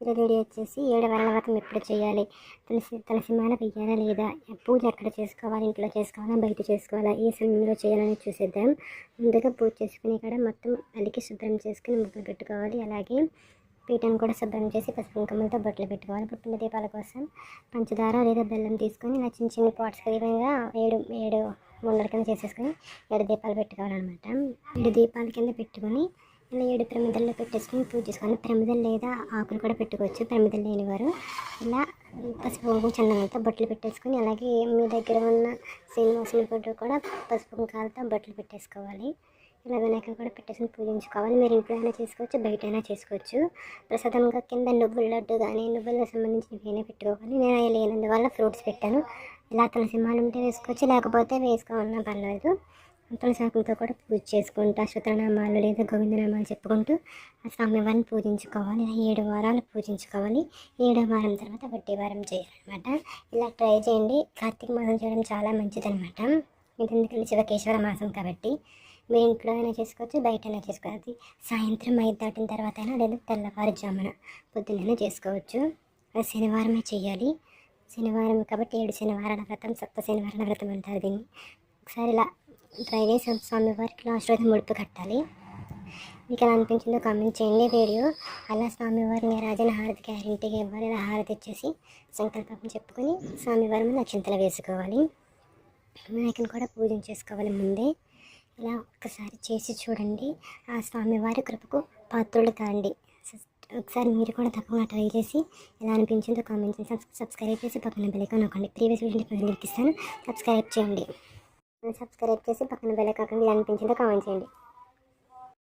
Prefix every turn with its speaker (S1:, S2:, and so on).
S1: Ready వచ్చేసి ఏడు వారాల వ్రతం ఎప్పుడు చేయాలి? తులసి తులసి మాల వెయ్యాలా లేదా? పూజ ఎక్కడ చేసుకోవాలి? ఇంట్లో చేసుకోవాలా? బయట చేసుకోవాలా? ఏ సమయంలో చేయాలని చూసేద్దాం. ముందుగా పూజ చేసుకుని కూడా మొత్తం అలికి శుభ్రం చేసుకుని ముగ్గులు పెట్టుకోవాలి. అలాగే పీఠం కూడా శుభ్రం చేసి పసుపు కుంకుమలతో బొట్లు పెట్టుకోవాలి. ఇప్పుడు పిండి దీపాల కోసం పంచదార లేదా బెల్లం తీసుకొని ఇలా చిన్న చిన్న పాట్స్ విధంగా ఏడు ఏడు ముండల కింద చేసేసుకొని ఏడు దీపాలు పెట్టుకోవాలన్నమాట. ఏడు దీపాల కింద పెట్టుకొని ఇలా ఏడు ప్రమిదల్లో పెట్టేసుకొని పూజ చేసుకోవాలి ప్రమిదలు లేదా ఆకులు కూడా పెట్టుకోవచ్చు. ప్రమిదలు లేని వారు ఇలా పసుపు కుంకుమ చందనంతో బొట్లు పెట్టేసుకొని అలాగే మీ దగ్గర ఉన్న శ్రీనివాసుని ఫోటో కూడా పసుపు కుంకాలతో బొట్లు పెట్టేసుకోవాలి. ఇలా వినాయకుని కూడా పెట్టేసుకొని పూజించుకోవాలి మీరు ఇంట్లో అయినా చేసుకోవచ్చు బయట అయినా చేసుకోవచ్చు. ప్రసాదంగా కింద నువ్వుల లడ్డు కానీ నువ్వులకు సంబంధించినవి పెట్టుకోవాలి. నేను అవి లేనందువల్ల ఫ్రూట్స్ పెట్టాను. ఇలా తులసి మాల ఉంటే వేసుకోవచ్చు లేకపోతే వేసుకోవాలన్నా పర్లేదు. తులసి ఆకులతో కూడా పూజ చేసుకుంటూ అశ్వతనామాలు లేదా గోవిందనామాలు చెప్పుకుంటూ ఆ స్వామివారిని పూజించుకోవాలి. ఏడు వారాలు పూజించుకోవాలి. ఏడో వారం తర్వాత వడ్డీ వారం చేయాలన్నమాట. ఇలా ట్రై చేయండి. కార్తీక మాసం చేయడం చాలా మంచిదనమాట ఇది ఎందుకంటే శివకేశ్వర మాసం కాబట్టి మీరు ఇంట్లో అయినా చేసుకోవచ్చు బయట అయినా చేసుకోవచ్చు. సాయంత్రం ఐదు దాటిన తర్వాత అయినా లేదా తెల్లవారుజామున పొద్దున్నైనా చేసుకోవచ్చు. అది శనివారమే చేయాలి. శనివారం కాబట్టి ఏడు శనివారాల వ్రతం సప్త శనివారాల వ్రతం అంటారు దీన్ని. ఒకసారి ఇలా ట్రై చేసి స్వామివారికి ఆశీర్వాదం ముడుపు కట్టాలి. మీకు ఎలా అనిపించిందో కామెంట్ చేయండి వీడియో. అలా స్వామివారిని రాజన హారతి గ్యారెంటీగా ఇవ్వాలి ఇలా హారతి ఇచ్చేసి సంకల్పం చెప్పుకొని స్వామివారి మీద అక్షంతలు వేసుకోవాలి. వినాయకుని కూడా పూజించేసుకోవాలి ముందే. ఇలా ఒక్కసారి చేసి చూడండి. ఆ స్వామివారి కృపకు పాత్రులు కాండి ఒకసారి మీరు కూడా తప్పకుండా ట్రై చేసి ఎలా అనిపించిందో కామెంట్ చేసి సబ్స్క్రైబ్ చేసి పక్కన బెల్లైకాన్ నొక్కండి. ప్రీవియస్ వీడియో లింక్ ఇస్తాను. సబ్స్క్రైబ్ చేయండి. సబ్స్క్రైబ్ చేసి పక్కన బెల్లైకాన్ ఎలా అనిపించిందో కామెంట్ చేయండి.